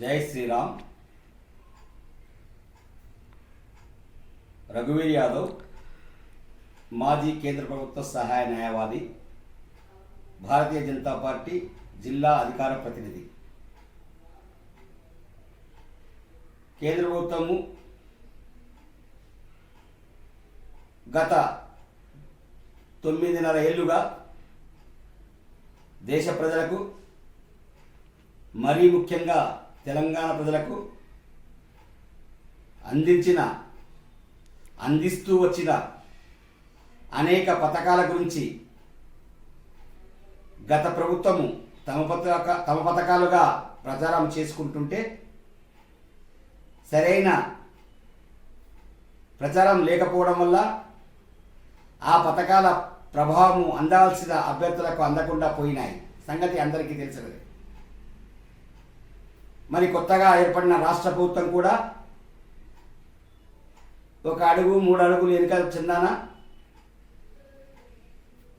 జై శ్రీరామ్. రఘువీర్ యాదవ్ మాజీ కేంద్ర ప్రభుత్వ సహాయ న్యాయవాది భారతీయ జనతా పార్టీ జిల్లా అధికార ప్రతినిధి. కేంద్ర ప్రభుత్వము గత తొమ్మిదిన్నర ఏళ్ళుగా దేశ ప్రజలకు మరీ ముఖ్యంగా తెలంగాణ ప్రజలకు అందించిన అందిస్తూ వచ్చిన అనేక పథకాల గురించి గత ప్రభుత్వము తమ పథక తమ పథకాలుగా ప్రచారం చేసుకుంటుంటే సరైన ప్రచారం లేకపోవడం వల్ల ఆ పథకాల ప్రభావము అందాల్సిన అభ్యర్థులకు అందకుండా పోయినాయి. సంగతి అందరికీ తెలిసినది. మరి కొత్తగా ఏర్పడిన రాష్ట్ర ప్రభుత్వం కూడా ఒక అడుగు మూడు అడుగులు వెనుక చెందాన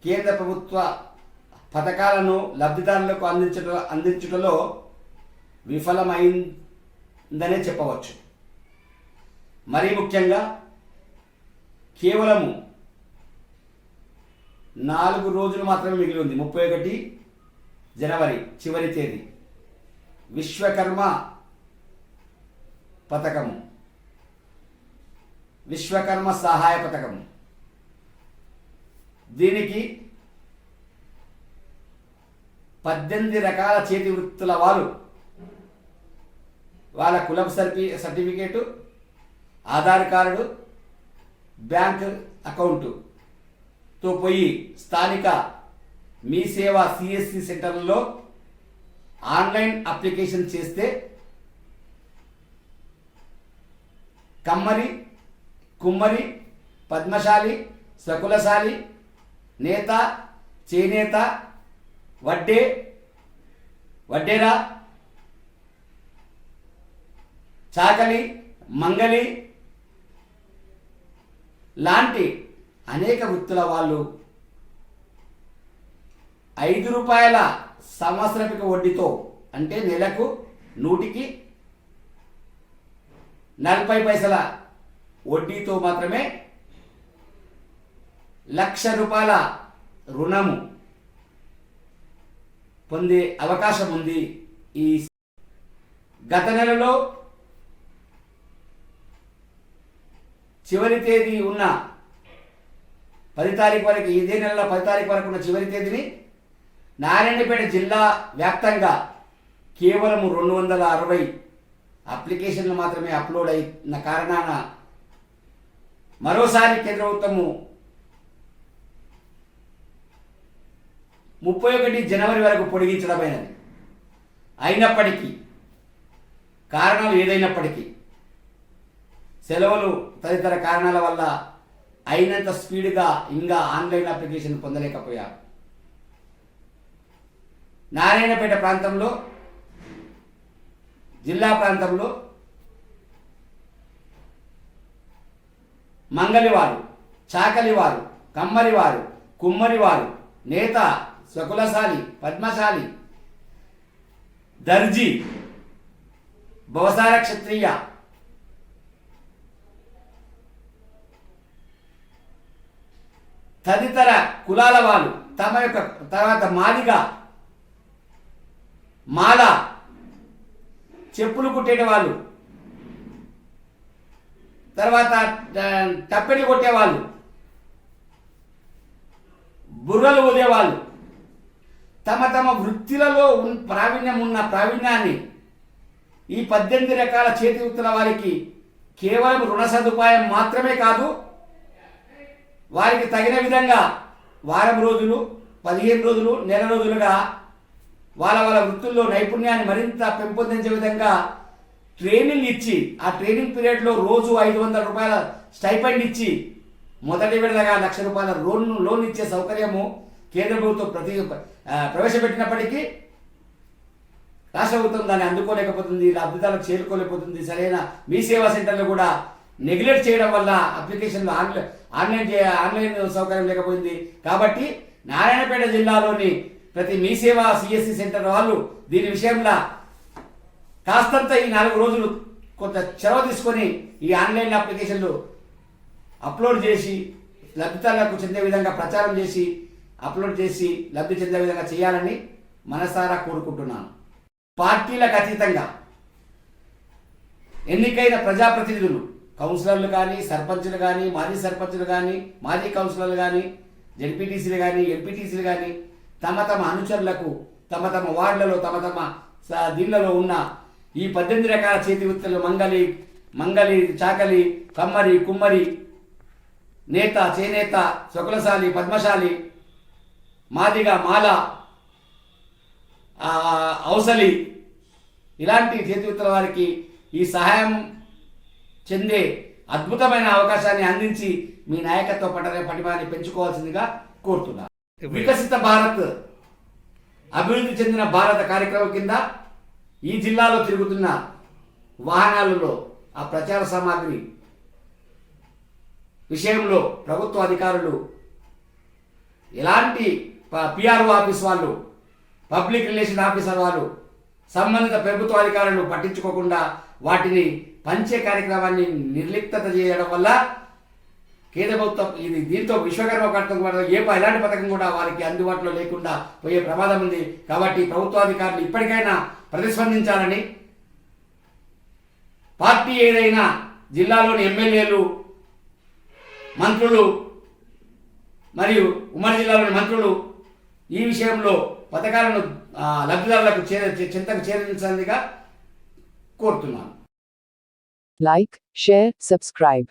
కేంద్ర ప్రభుత్వ పథకాలను లబ్ధిదారులకు అందించట అందించుటలో విఫలమైందనే చెప్పవచ్చు. మరీ ముఖ్యంగా కేవలము నాలుగు రోజులు మాత్రమే మిగిలి ఉంది. ముప్పై ఒకటి జనవరి చివరి తేదీ. విశ్వకర్మ పథకము. విశ్వకర్మ సహాయ పథకము. దీనికి పద్దెనిమిది రకాల చేతి వృత్తుల వారు వాళ్ళ కులం సర్టి సర్టిఫికేటు ఆధార్ కార్డు బ్యాంక్ అకౌంటుతో పోయి స్థానిక మీ సేవ సిఎస్సి సెంటర్లలో ఆన్లైన్ అప్లికేషన్ చేస్తే కమ్మరి కుమ్మరి పద్మశాలి శకులశాలి నేత చేనేత వడ్డే వడ్డేరా చాకలి మంగలి లాంటి అనేక వృత్తుల వాళ్ళు ఐదు రూపాయల సంవత్సరపిక వడ్డీతో అంటే నెలకు నూటికి నలభై పైసల వడ్డీతో మాత్రమే లక్ష రూపాయల రుణము పొందే అవకాశం ఉంది ఈ గత నెలలో చివరి తేదీ ఉన్న పది తారీఖు వరకు ఇదే నెలలో పది తారీఖు వరకు ఉన్న చివరి తేదీని నారాయణపేట జిల్లా వ్యాప్తంగా కేవలం రెండు వందల అరవై అప్లికేషన్లు మాత్రమే అప్లోడ్ అయిన కారణాన మరోసారి కేంద్ర ప్రభుత్వము ముప్పై ఒకటి జనవరి వరకు పొడిగించడమైనది. అయినప్పటికీ కారణాలు ఏదైనప్పటికీ సెలవులు తదితర కారణాల వల్ల అయినంత స్పీడ్గా ఇంకా ఆన్లైన్ అప్లికేషన్ పొందలేకపోయారు. నారాయణపేట ప్రాంతంలో జిల్లా ప్రాంతంలో మంగలివారు చాకలివారు కమ్మరివారు కుమ్మరివారు నేత స్వకులశాలి పద్మశాలి దర్జీ భవసార క్షత్రియ తదితర కులాల వాళ్ళు తమ యొక్క తర్వాత మాదిగా మాల. చెప్పులు కుట్టేటి వాళ్ళు. తర్వాత టప్పెడి కొట్టేవాళ్ళు. బుర్రలు ఊదేవాళ్ళు. తమ తమ వృత్తిలలో ప్రావీణ్యం ఉన్న ప్రావీణ్యాన్ని ఈ పద్దెనిమిది రకాల చేతి వృత్తుల వారికి కేవలం రుణ సదుపాయం మాత్రమే కాదు వారికి తగిన విధంగా వారం రోజులు పదిహేను రోజులు నెల రోజులుగా వాళ్ళ వాళ్ళ వృత్తుల్లో నైపుణ్యాన్ని మరింత పెంపొందించే విధంగా ట్రైనింగ్ ఇచ్చి ఆ ట్రైనింగ్ పీరియడ్లో రోజు ఐదు వందల రూపాయల స్టైపెండ్ ఇచ్చి మొదటి విడతగా లక్ష రూపాయల లోన్ లోన్ ఇచ్చే సౌకర్యము కేంద్ర ప్రభుత్వం ప్రతి ప్రవేశపెట్టినప్పటికీ రాష్ట్ర ప్రభుత్వం దాన్ని అందుకోలేకపోతుంది లబ్ధిదారులకు చేరుకోలేకపోతుంది. సరైన మీ సేవా సెంటర్లు కూడా నెగ్లెక్ట్ చేయడం వల్ల అప్లికేషన్లు ఆన్లైన్ ఆన్లైన్ ఆన్లైన్ సౌకర్యం లేకపోయింది. కాబట్టి నారాయణపేట జిల్లాలోని ప్రతి మీ సేవ సిఎస్సి సెంటర్ వాళ్ళు దీని విషయంలో కాస్తంత ఈ నాలుగు రోజులు కొంత చొరవ తీసుకొని ఈ ఆన్లైన్ అప్లికేషన్లు అప్లోడ్ చేసి లబ్ధిదారులకు చెందే విధంగా ప్రచారం చేసి అప్లోడ్ చేసి లబ్ధి చెందే విధంగా చేయాలని మనసారా కోరుకుంటున్నాను. పార్టీలకు అతీతంగా ఎన్నికైన ప్రజాప్రతినిధులు కౌన్సిలర్లు కానీ సర్పంచులు కానీ మాజీ సర్పంచులు కానీ మాజీ కౌన్సిలర్లు కానీ జడ్పీటీసీలు కానీ ఎంపీటీసీలు కానీ తమ తమ అనుచరులకు తమ తమ వార్డులలో తమ తమ దీళ్ళలో ఉన్న ఈ పద్దెనిమిది రకాల చేతి వృత్తులు మంగలి మంగలి చాకలి కమ్మరి కుమ్మరి నేత చేనేత శుక్లశాలి పద్మశాలి మాదిగ మాల ఆ, ఔసలి ఇలాంటి చేతివృత్తుల వారికి ఈ సహాయం చెందే అద్భుతమైన అవకాశాన్ని అందించి మీ నాయకత్వ పట్టణ పటిమాన్ని పెంచుకోవాల్సిందిగా కోరుతున్నాను. వికసిత భారత్. అభివృద్ధి చెందిన భారత కార్యక్రమం కింద ఈ జిల్లాలో తిరుగుతున్న వాహనాలలో ఆ ప్రచార సామాగ్రి విషయంలో ప్రభుత్వ అధికారులు ఎలాంటి పిఆర్ఓ ఆఫీస్ వాళ్ళు పబ్లిక్ రిలేషన్ ఆఫీసర్ వాళ్ళు సంబంధిత ప్రభుత్వ అధికారులు పట్టించుకోకుండా వాటిని పంచే కార్యక్రమాన్ని నిర్లిప్తత చేయడం వల్ల కేంద్ర ప్రభుత్వం ఇది దీంతో విశ్వకర్మ పథకం కూడా ఏ ఎలాంటి పథకం కూడా వారికి అందుబాటులో లేకుండా పోయే ప్రమాదం ఉంది. కాబట్టి ప్రభుత్వాధికారులు ఇప్పటికైనా ప్రతిస్పందించాలని పార్టీ ఏదైనా జిల్లాలోని ఎమ్మెల్యేలు మంత్రులు మరియు ఉమ్మడి జిల్లాలోని మంత్రులు ఈ విషయంలో పథకాలను లబ్ధిదారులకు చేర చింతకు చేరించాలిగా కోరుతున్నాను. Like share subscribe